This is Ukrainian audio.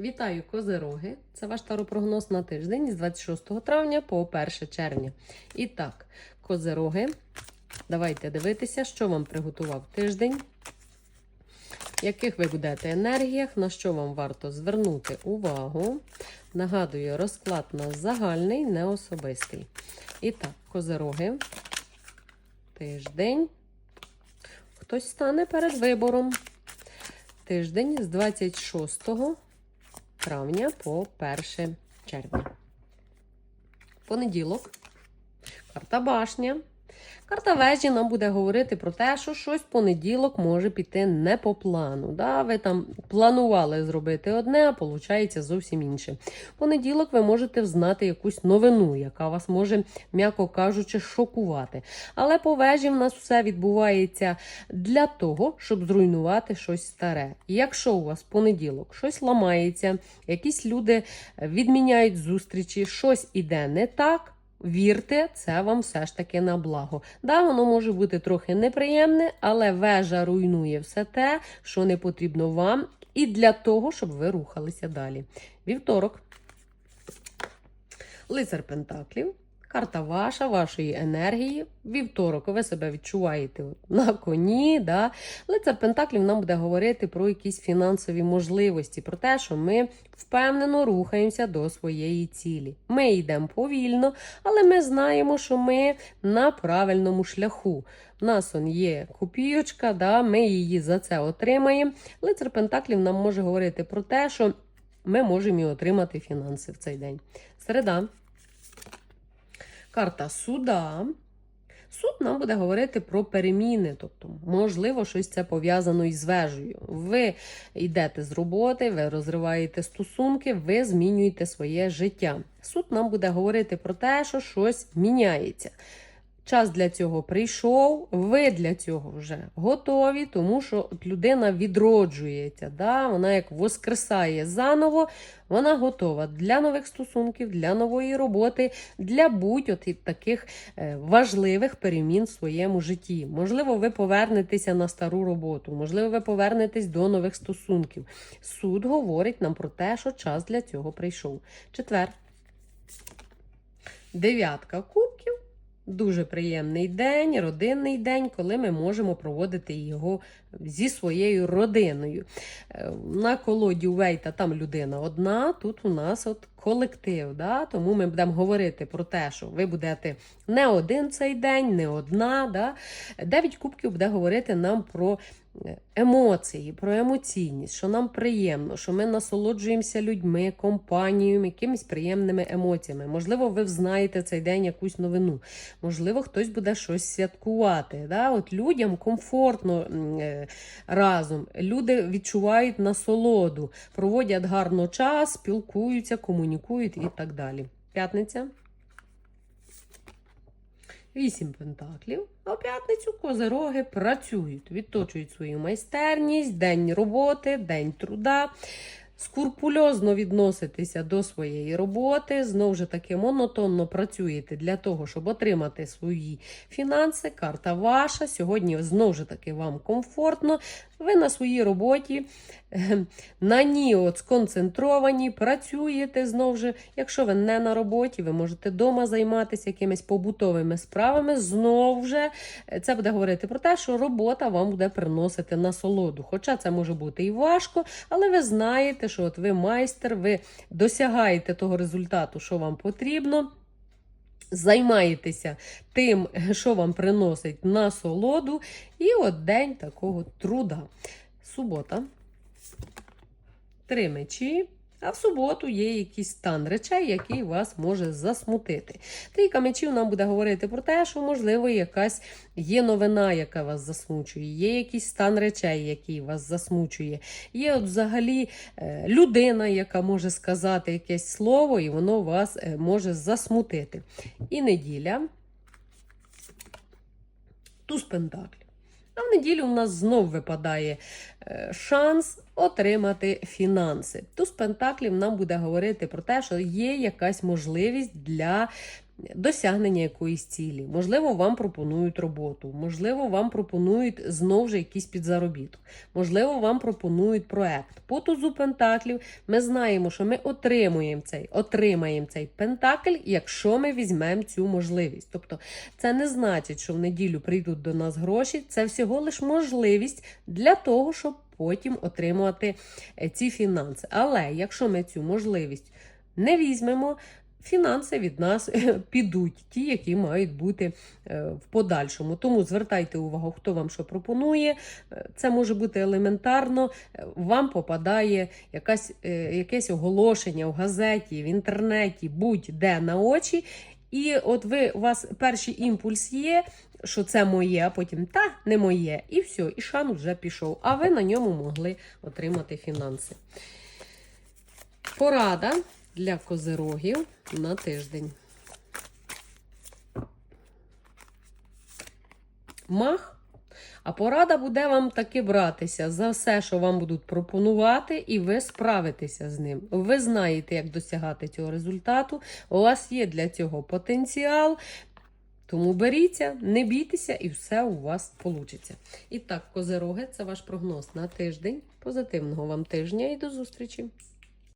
Вітаю козироги! Це ваш таропрогноз на тиждень з 26 травня по 1 червня. І так, козироги, давайте дивитися, що вам приготував тиждень, яких ви будете енергіях, на що вам варто звернути увагу. Нагадую, розклад у нас загальний, не особистий. І так, козироги, тиждень. Хтось стане перед вибором. Тиждень з 26 травня по 1 червня. Понеділок. Карта башня. Карта вежі нам буде говорити про те, що щось понеділок може піти не по плану. Да? Ви там планували зробити одне, а виходить зовсім інше. Понеділок ви можете взнати якусь новину, яка вас може, м'яко кажучи, шокувати. Але по вежі в нас все відбувається для того, щоб зруйнувати щось старе. Якщо у вас понеділок щось ламається, якісь люди відміняють зустрічі, щось іде не так. Вірте, це вам все ж таки на благо. Да, воно може бути трохи неприємне, але вежа руйнує все те, що не потрібно вам, і для того, щоб ви рухалися далі. Вівторок. Лицар Пентаклів. Карта ваша, вашої енергії. Вівторок ви себе відчуваєте на коні. Да? Лицар Пентаклів нам буде говорити про якісь фінансові можливості, про те, що ми впевнено рухаємося до своєї цілі. Ми йдемо повільно, але ми знаємо, що ми на правильному шляху. У нас он є копійочка, да? ми її за це отримаємо. Лицар Пентаклів нам може говорити про те, що ми можемо і отримати фінанси в цей день. Середа. Карта суда. Суд нам буде говорити про переміни, тобто, можливо, щось це пов'язано із вежею. Ви йдете з роботи, ви розриваєте стосунки, ви змінюєте своє життя. Суд нам буде говорити про те, що щось міняється. Час для цього прийшов, ви для цього вже готові, тому що людина відроджується, да? вона як воскресає заново, вона готова для нових стосунків, для нової роботи, для будь-от таких е, важливих перемін в своєму житті. Можливо, ви повернетеся на стару роботу, можливо, ви повернетесь до нових стосунків. Суд говорить нам про те, що час для цього прийшов. Четвер. Дев'ятка кубків. Дуже приємний день, родинний день, коли ми можемо проводити його зі своєю родиною. Е, На колоді Вейта там людина одна, тут у нас от колектив. Да? Тому ми будемо говорити про те, що ви будете не один цей день, не одна. Да? Дев'ять кубків буде говорити нам про емоції, про емоційність, що нам приємно, що ми насолоджуємося людьми, компанією, якимись приємними емоціями. Можливо, ви взнаєте цей день якусь новину. Можливо, хтось буде щось святкувати. Да? От Людям комфортно е, разом. Люди відчувають насолоду, проводять гарно час, спілкуються, комунікують і так далі. П'ятниця. Вісім пентаклів. А в п'ятницю козироги працюють, відточують свою майстерність, день роботи, день труда. Скурпульозно відноситися до своєї роботи, знову ж таки монотонно працюєте для того, щоб отримати свої фінанси. Карта ваша. Сьогодні знову ж таки вам комфортно. Ви на своїй роботі е, на ній от сконцентровані, працюєте знову ж. Якщо ви не на роботі, ви можете вдома займатися якимись побутовими справами. Знову ж е, це буде говорити про те, що робота вам буде приносити насолоду. Хоча це може бути і важко, але ви знаєте, що от ви майстер, ви досягаєте того результату, що вам потрібно. Займаєтеся тим, що вам приносить насолоду, і от день такого труда. Субота. Три мечі. А в суботу є якийсь стан речей, який вас може засмутити. Трійка мечів нам буде говорити про те, що, можливо, якась є новина, яка вас засмучує, є якийсь стан речей, який вас засмучує. Є от взагалі е, людина, яка може сказати якесь слово, і воно вас е, може засмутити. І неділя. Туз пентаклів. А в неділю у нас знов випадає е, шанс отримати фінанси. Туз Пентаклів нам буде говорити про те, що є якась можливість для досягнення якоїсь цілі. Можливо, вам пропонують роботу, можливо, вам пропонують знову ж якийсь підзаробіток, можливо, вам пропонують проект. По тузу Пентаклів ми знаємо, що ми отримуємо цей, отримаємо цей пентакль, якщо ми візьмемо цю можливість. Тобто, це не значить, що в неділю прийдуть до нас гроші, це всього лиш можливість для того, щоб потім отримувати е, ці фінанси. Але якщо ми цю можливість не візьмемо, фінанси від нас підуть, ті, які мають бути е, в подальшому. Тому звертайте увагу, хто вам що пропонує. Е, Це може бути елементарно. Е, Вам попадає якась, е, якесь оголошення в газеті, в інтернеті, будь-де на очі. І от ви у вас перший імпульс є, що це моє, а потім та не моє. І все, і шан вже пішов. А ви на ньому могли отримати фінанси. Порада для козирогів на тиждень. Мах. А порада буде вам таки братися за все, що вам будуть пропонувати, і ви справитеся з ним. Ви знаєте, як досягати цього результату. У вас є для цього потенціал. Тому беріться, не бійтеся, і все у вас вийде. І так, козироги, це ваш прогноз на тиждень. Позитивного вам тижня і до зустрічі!